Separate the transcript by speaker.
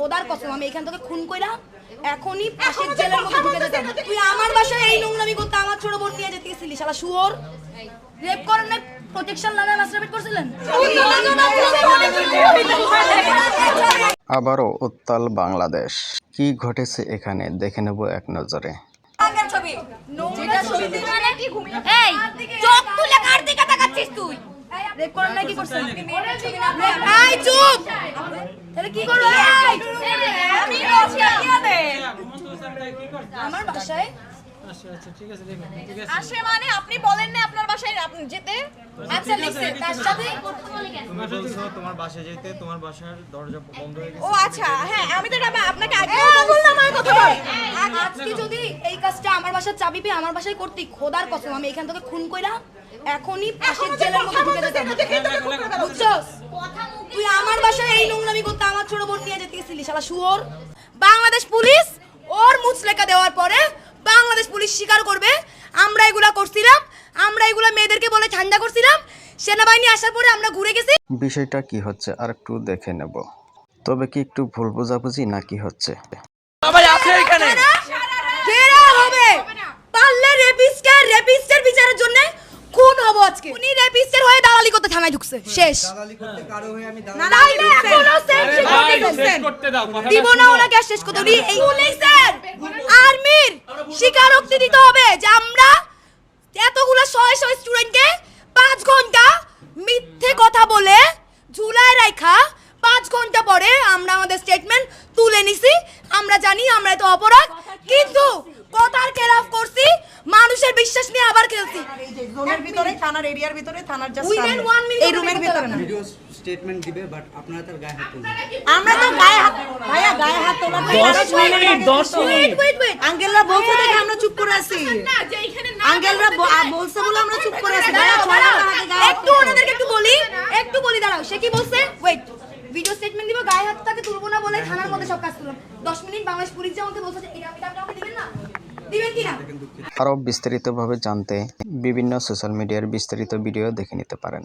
Speaker 1: খোদার কসম আমি এখান থেকে খুন কইরা এখনই পাশের জেলের মধ্যে ঢুকে যেতাম। তুই আমার বাসায় এই নোংরামি করতে আমার ছোট বোন নিয়ে যেতে গেছিলি শালা শুয়োর। রেপ করেন না প্রোটেকশন লাগায় মাস্টারবেট করছিলেন?
Speaker 2: আবারও উত্তাল বাংলাদেশ। কি ঘটেছে এখানে? দেখে নেব এক নজরে।
Speaker 1: এই চোখ তুলে কার দিকে তাকাচ্ছিস তুই? রেপ করেন না কি চুপ তাহলে কি করল এই আমি আমার বাসায়?
Speaker 3: আসে মানে আপনি বলেন না আপনার বাসায় আপনি যেতে।
Speaker 1: আচ্ছা লিখছে তার সাথে।
Speaker 4: তোমার বাসায় যেতে তোমার বাসার দরজা বন্ধ হয়ে গেছে
Speaker 3: ও আচ্ছা হ্যাঁ আমি তো এটা আপনাকে আগে বললাম আমার কথা বল
Speaker 1: আজকে যদি এই কাজটা আমার বাসার চাবি পেয়ে আমার বাসায় করতি? খোদার কসম আমি এখান থেকে খুন কইরা এখনই পাশের জেলের মধ্যে ঢুকে যেতাম। বুঝছস? তুই আমার বাসায় এই নোংরামি করতে আমার ছোট বোন নিয়ে যেতে গেছিলি শালা শুয়োর। বাংলাদেশ পুলিশ ওর মুচলেকা দেওয়ার পরে বাংলাদেশ পুলিশ স্বীকার করবে আমরা এগুলা করছিলাম আমরা এগুলা মেয়েদেরকে বলে ঠান্ডা করছিলাম সেনাবাহিনী আসার পরে আমরা ঘুরে গেছি।
Speaker 2: বিষয়টা কি হচ্ছে আর একটু দেখে নেব। তবে কি একটু ভুল বোঝাবুঝি না কি হচ্ছে
Speaker 1: হবে? পারলে রেপিস্টের রেপিস্টের বিচারের জন্য খুন হব আজকে। উনি রেপিস্টের হয়ে দালালি করতে থানায় ঢুকছে। শেষ। নাইলে এখনও সেন্স দিব না ওনাকে শেষ করতে। উনি এই পুলিশের আর্মির স্বীকারোক্তি দিতে হবে যে আমরা এতগুলো শয়ে শয়ে স্টুডেন্টকে পাঁচ ঘণ্টা মিথ্যে কথা বলে ঝুলায় রাখা পাঁচ ঘণ্টা পরে আমরা আমাদের স্টেটমেন্ট তুলে নিছি। আমরা জানি আমরা তো অপরাধ। কিন্তু কথার খেলাফ করছি মানুষের বিশ্বাস নিয়ে আবার খেলছি।
Speaker 5: জোনের ভিতরে থানার এরিয়ার ভিতরে থানার জাস্ট এই রুমের ভিতরে না।
Speaker 6: ভিডিও স্টেটমেন্ট দিবে বাট আপনারা তার গায়ে হাত তুলবেন।
Speaker 5: আমরা তো গায়ে হাত ভাইয়া গায়ে হাত তোলা
Speaker 1: Wait, wait, wait.
Speaker 5: আঙ্কেলরা বলছে দেখে আমরা চুপ করে আছি। আঙ্কেলরা বলছে বলে আমরা চুপ করে আছি। ভাইয়া হাত
Speaker 1: একটু ওনাদেরকে একটু বলি একটু বলি দাঁড়াও। সে কি বলছে? ওয়েট ভিডিও স্টেটমেন্ট দিব গায়ে হাত তাকে তুলবো না বলে থানার মধ্যে সব কাজ করলাম দশ মিনিট বাংলাদেশ পুলিশ আমাকে বলছে এটা দিবেন না?
Speaker 2: বিস্তারিতভাবে জানতে বিভিন্ন সোশ্যাল মিডিয়ার বিস্তারিত ভিডিও দেখে নিতে পারেন।